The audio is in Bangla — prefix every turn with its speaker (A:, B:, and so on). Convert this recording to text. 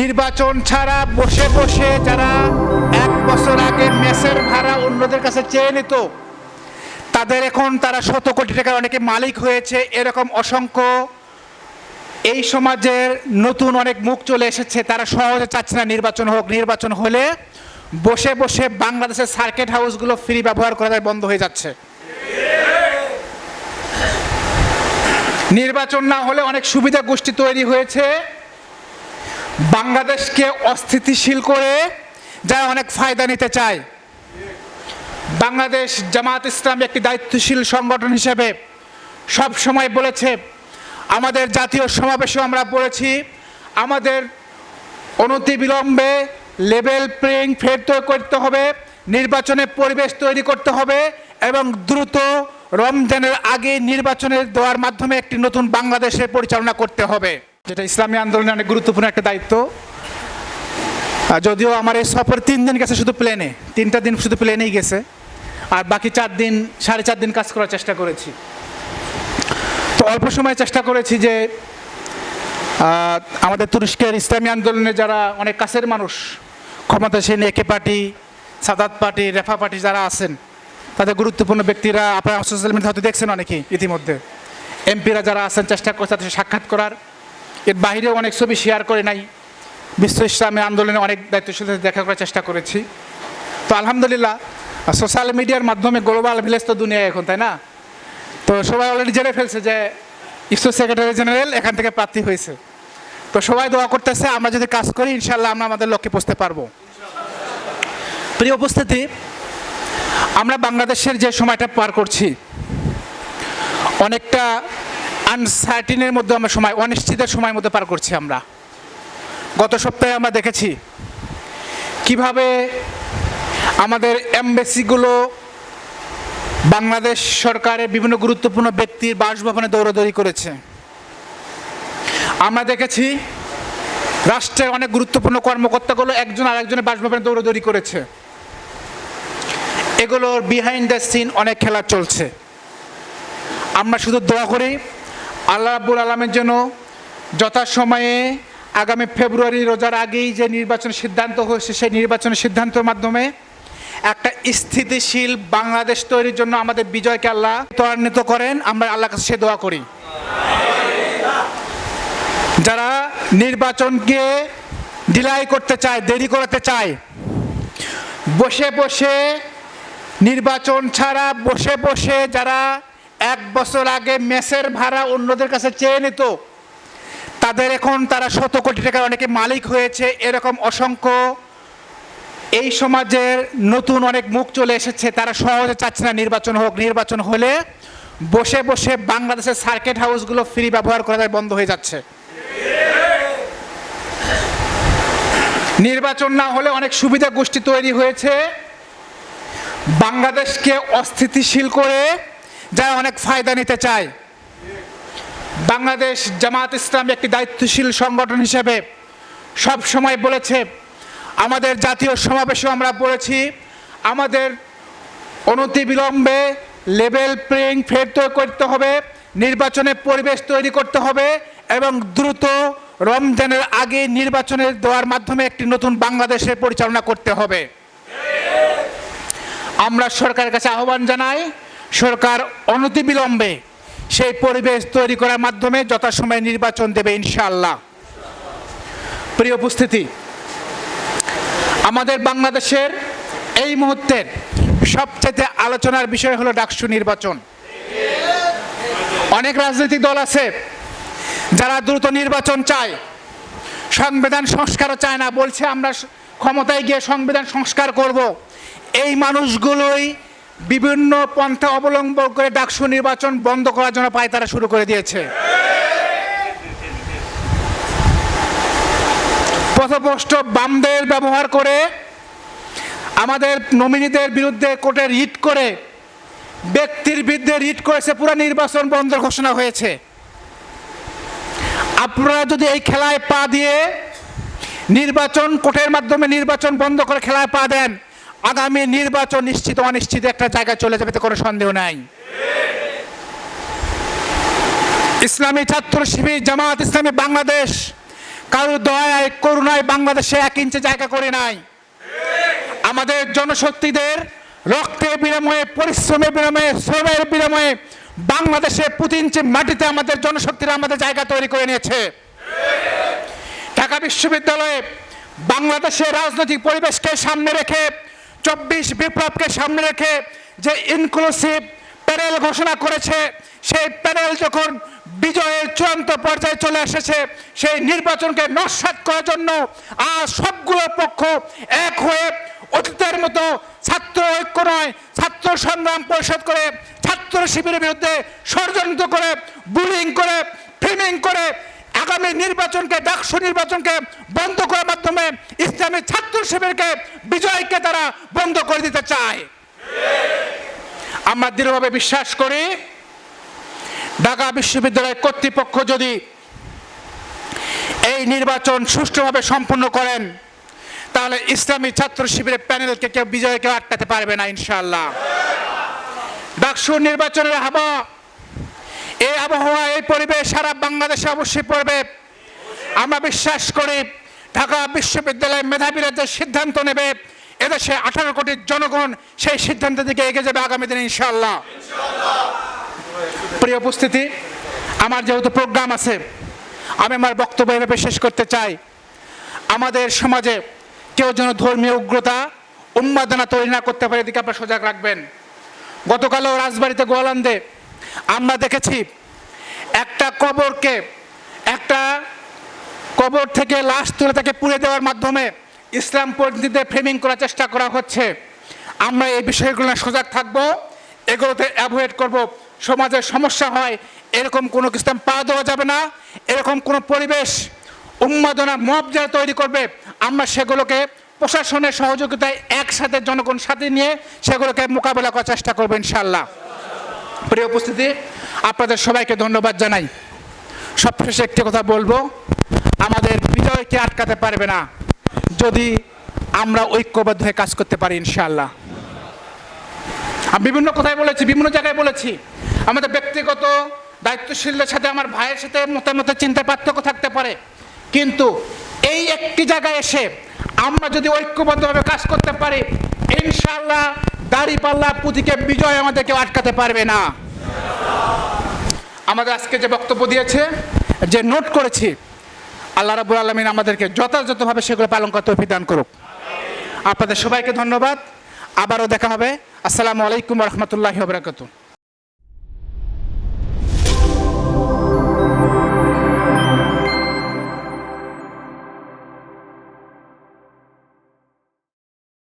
A: নির্বাচন ছাড়া বসে বসে যারা এক বছর আগে মেসের ভাড়া অন্যদের কাছে চেয়ে নিত, তাদের এখন তারা শত কোটি টাকার অনেকে মালিক হয়েছে। এরকম অসংখ্য এই সমাজের নতুন অনেক মুখ চলে এসেছে, তারা সহজে চাচ্ছে না নির্বাচন হোক, নির্বাচন হলে বসে বসে বাংলাদেশের সার্কিট হাউসগুলো ফ্রি ব্যবহার করা যায়, বন্ধ হয়ে যাচ্ছে। নির্বাচন না হলে অনেক সুবিধা গোষ্ঠী তৈরি হয়েছে। বাংলাদেশকে অস্থিতিশীল করে যারা অনেক ফায়দা নিতে চায়। বাংলাদেশ জামাত ইসলাম একটি দায়িত্বশীল সংগঠন হিসেবে সব সময় বলেছে, আমাদের জাতীয় সমাবেশেও আমরা বলেছি, আমাদের অনতিবিলম্বে লেভেল প্লেয়িং ফের করতে হবে নির্বাচনের পরিবেশ তৈরি করতে হবে এবং দ্রুত রমজানের আগে নির্বাচনের দেওয়ার মাধ্যমে একটি নতুন বাংলাদেশের পরিচালনা করতে হবে। যেটা ইসলামী আন্দোলনের অনেক গুরুত্বপূর্ণ একটা দায়িত্ব। যদিও আমার এই সফর তিন দিন গেছে শুধু প্লেনে তিনটা দিন শুধু প্লেনেই গেছে। আর বাকি চার দিন, সাড়ে চার দিন কাজ করার চেষ্টা করেছি। তো অল্প সময় চেষ্টা করেছি যে আমাদের তুরস্কের ইসলামী আন্দোলনে যারা অনেক কাছের মানুষ, ক্ষমতাসীন AK party, Saadet party, Refah party যারা আছেন, তাদের গুরুত্বপূর্ণ ব্যক্তিরা আপনারা সোশ্যাল মিডিয়া হয়তো দেখছেন অনেকেই ইতিমধ্যে। এমপিরা যারা আছেন, চেষ্টা করছে তাদের সাক্ষাৎ করার। এর বাইরেও অনেক ছবি শেয়ার করে নাই। বিশ্ব ইসলামী আন্দোলনে অনেক দায়িত্বশীলদের দেখা করার চেষ্টা করেছি। তো আলহামদুলিল্লাহ সোশ্যাল মিডিয়ার মাধ্যমে গ্লোবাল ভিলেজ তো দুনিয়া এখন, তাই না? তো সবাই অলরেডি জেনে ফেলছে যে ইসরো সেক্রেটারি জেনারেল এখান থেকে প্রার্থী হয়েছে। তো সবাই দোয়া করতেছে, আমরা যদি কাজ করি ইনশাল্লাহ আমরা আমাদের লক্ষ্যে পৌঁছতে পারব। প্রিয় উপস্থিতি, আমরা বাংলাদেশের যে সময়টা পার করছি, অনেকটা আনসার্টিনের মধ্যে আমরা সময়, অনিশ্চিতের সময়ের মধ্যে পার করছি আমরা। গত সপ্তাহে আমরা দেখেছি কীভাবে আমাদের এমবেসিগুলো বাংলাদেশ সরকারের বিভিন্ন গুরুত্বপূর্ণ ব্যক্তির বাসভবনে দৌড়াদৌড়ি করেছে। আমরা দেখেছি রাষ্ট্রের অনেক গুরুত্বপূর্ণ কর্মকর্তাগুলো একজন আরেকজনের বাসভবনে দৌড়াদৌড়ি করেছে। এগুলোর বিহাইন্ড দ্য সিন অনেক খেলা চলছে। আমরা শুধু দোয়া করি আল্লাহ রাব্বুল আলমের জন্য যথাসময়ে আগামী ফেব্রুয়ারি রোজার আগেই যে নির্বাচন সিদ্ধান্ত হয়েছে, সেই নির্বাচনের সিদ্ধান্তের মাধ্যমে একটা স্থিতিশীল বাংলাদেশ তৈরির জন্য আমাদের বিজয়কে আল্লাহ ত্বরান্বিত করেন। আমরা আল্লাহর কাছে সে দোয়া করি। যারা নির্বাচনকে ডিলাই করতে চায়, দেরি করাতে চায়, বসে বসে নির্বাচন ছাড়া বসে বসে যারা এক বছর আগে মেসের ভাড়া অন্যদের কাছে চেয়ে নিত। তাদের এখন তারা শত কোটি টাকার অনেকে মালিক হয়েছে। এরকম অসংখ্য এই সমাজের নতুন অনেক মুখ চলে এসেছে। তারা সহজে চাচ্ছে না নির্বাচন হোক, নির্বাচন হলে বসে বসে বাংলাদেশের সার্কিট হাউসগুলো ফ্রি ব্যবহার করা যায়, বন্ধ হয়ে যাচ্ছে। নির্বাচন না হলে অনেক সুবিধা গোষ্ঠী তৈরি হয়েছে। বাংলাদেশকে অস্থিতিশীল করে যারা অনেক ফায়দা নিতে চায়। বাংলাদেশ জামাত ইসলাম একটি দায়িত্বশীল সংগঠন হিসেবে সব সময় বলেছে, আমাদের জাতীয় সমাবেশেও আমরা বলেছি আমাদের অনতিবিলম্বে লেভেল প্লেয়িং ফের করতে হবে নির্বাচনের পরিবেশ তৈরি করতে হবে এবং দ্রুত রমজানের আগে নির্বাচনের দেওয়ার মাধ্যমে একটি নতুন বাংলাদেশের পরিচালনা করতে হবে। আমরা সরকারের কাছে আহ্বান জানাই সরকার অনতিবিলম্বে সেই পরিবেশ তৈরি করার মাধ্যমে যথাসময়ে নির্বাচন দেবে ইনশাআল্লাহ। প্রিয় উপস্থিতি, আমাদের বাংলাদেশের এই মুহূর্তের সবচেয়ে আলোচনার বিষয় হলো ডাকসু নির্বাচন। অনেক রাজনৈতিক দল আছে যারা দ্রুত নির্বাচন চায়, সংবিধান সংস্কারও চায় না, বলছে আমরা ক্ষমতায় গিয়ে সংবিধান সংস্কার করব। এই মানুষগুলোই বিভিন্ন পন্থা অবলম্বন করে ডাকসু নির্বাচন বন্ধ করার জন্য পায়তারা শুরু করে দিয়েছে। পথভ্রষ্ট বামদের ব্যবহার করে আমাদের নমিনিদের বিরুদ্ধে কোর্টে রিট করে, ব্যক্তির বিরুদ্ধে রিট করেছে পুরো নির্বাচন বন্ধ ঘোষণা হয়েছে। আপনারা যদি এই খেলায় পা দিয়ে নির্বাচন, কোর্টের মাধ্যমে নির্বাচন বন্ধ করে খেলায় পা দেন আগামী নির্বাচন নিশ্চিত অনিশ্চিত একটা জায়গায় চলে যাবে কোনো সন্দেহ নাই। ইসলামী ছাত্র শিবির জামাত ইসলামী বাংলাদেশ কারও দয়ায়, করুণায় বাংলাদেশে এক ইঞ্চি জায়গা করে নাই। আমাদের জনশক্তিদের রক্তের বিনিময়ে পরিশ্রমের বিনিময়ে শ্রমের বিনিময়ে বাংলাদেশে প্রতি ইঞ্চি মাটিতে আমাদের জনশক্তিরা আমাদের জায়গা তৈরি করে নিয়েছে। ঢাকা বিশ্ববিদ্যালয়ে বাংলাদেশের রাজনৈতিক পরিবেশকে সামনে রেখে চব্বিশ বিপ্লবকে সামনে রেখে যে ইনক্লুসিভ প্যানেল ঘোষণা করেছে, সেই প্যানেল যখন বিজয়ের চূড়ান্ত পর্যায়ে চলে এসেছে, সেই নির্বাচনকে নস্বাত করার জন্য আজ সবগুলো পক্ষ এক হয়ে অতীতের মতো ছাত্র ঐক্য নয়, ছাত্র সংগ্রাম পরিষদ করে ছাত্র শিবিরের বিরুদ্ধে ষড়যন্ত্র করে বুলিং করে ফ্রেমিং করে আগামী নির্বাচনকে, ডাকসু নির্বাচনকে বন্ধ করার মাধ্যমে ইসলামী ছাত্র শিবিরকে, বিজয়কে তারা বন্ধ করে দিতে চায়। আমরা দৃঢ়ভাবে বিশ্বাস করি, ঢাকা বিশ্ববিদ্যালয় কর্তৃপক্ষ যদি এই নির্বাচন সুষ্ঠুভাবে সম্পন্ন করেন, তাহলে ইসলামী ছাত্র শিবিরের প্যানেলকে কেউ বিজয়কে আটকাতে পারবে না ইনশাল্লাহ ডাকসু নির্বাচনের আবহাওয়া এই আবহাওয়া, এই পরিবেশ সারা বাংলাদেশে অবশ্যই পড়বে। আমরা বিশ্বাস করি ঢাকা বিশ্ববিদ্যালয়ের মেধাবীরা যে সিদ্ধান্ত নেবে, এদেশে আঠারো কোটি জনগণ সেই সিদ্ধান্তের দিকে এগিয়ে যাবে আগামী দিনে, ইনশাআল্লাহ। প্রিয় উপস্থিতি, আমার যেহেতু প্রোগ্রাম আছে, আমি আমার বক্তব্য এভাবে শেষ করতে চাই। আমাদের সমাজে কেউ যেন ধর্মীয় উগ্রতা, উন্মাদনা তৈরি না করতে পারে, এদিকে আপনারা সজাগ রাখবেন। গতকালও রাজবাড়িতে গোয়ালান্দে আমরা দেখেছি একটা কবরকে, একটা কবর থেকে লাশ তুলে তাকে পুড়ে দেওয়ার মাধ্যমে ইসলাম পন্থীদের ফ্রেমিং করার চেষ্টা করা হচ্ছে। আমরা এই বিষয়গুলো সজাগ থাকব, এগুলোতে অ্যাভয়েড করব। সমাজের সমস্যা হয়, এরকম কোনো কিছু পা দেওয়া যাবে না। এরকম কোনো পরিবেশ, উন্মাদনা, মব যারা তৈরি করবে, আমরা সেগুলোকে প্রশাসনের সহযোগিতায় একসাথে জনগণ সাথে নিয়ে সেগুলোকে মোকাবেলা করার চেষ্টা করব ইনশাল্লাহ প্রিয় উপস্থিতি, আপনাদের সবাইকে ধন্যবাদ জানাই। সবশেষে একটি কথা বলব, আমাদের বিজয়কে আটকাতে পারবে না, যদি আমরা ঐক্যবদ্ধ হয়ে কাজ করতে পারি, ইনশাআল্লাহ। আমি বিভিন্ন কথায় বলেছি, বিভিন্ন জায়গায় বলেছি। আমাদের ব্যক্তিগত দায়িত্বশীলদের সাথে, আমার ভাইয়ের সাথে মতামতের চিন্তা, পার্থক্য থাকতে পারে। কিন্তু এই একটি জায়গায় এসে আমরা যদি ঐক্যবদ্ধভাবে কাজ করতে পারি, ইনশাআল্লাহ দাড়ি পাল্লা পুঁথিকে বিজয় আমাদের কেউ আটকাতে পারবে না। আমাদের আজকে যে বক্তব্য দিয়েছে, যে নোট করেছি, আল্লাহ রাবুল আলমিন আমাদেরকে যথাযথভাবে সেগুলো পালন করতে অভিধান করুক। আপনাদের সবাইকে ধন্যবাদ। আবারও দেখা হবে। আসসালামু আলাইকুম রহমতুল্লাহ বরাকাতু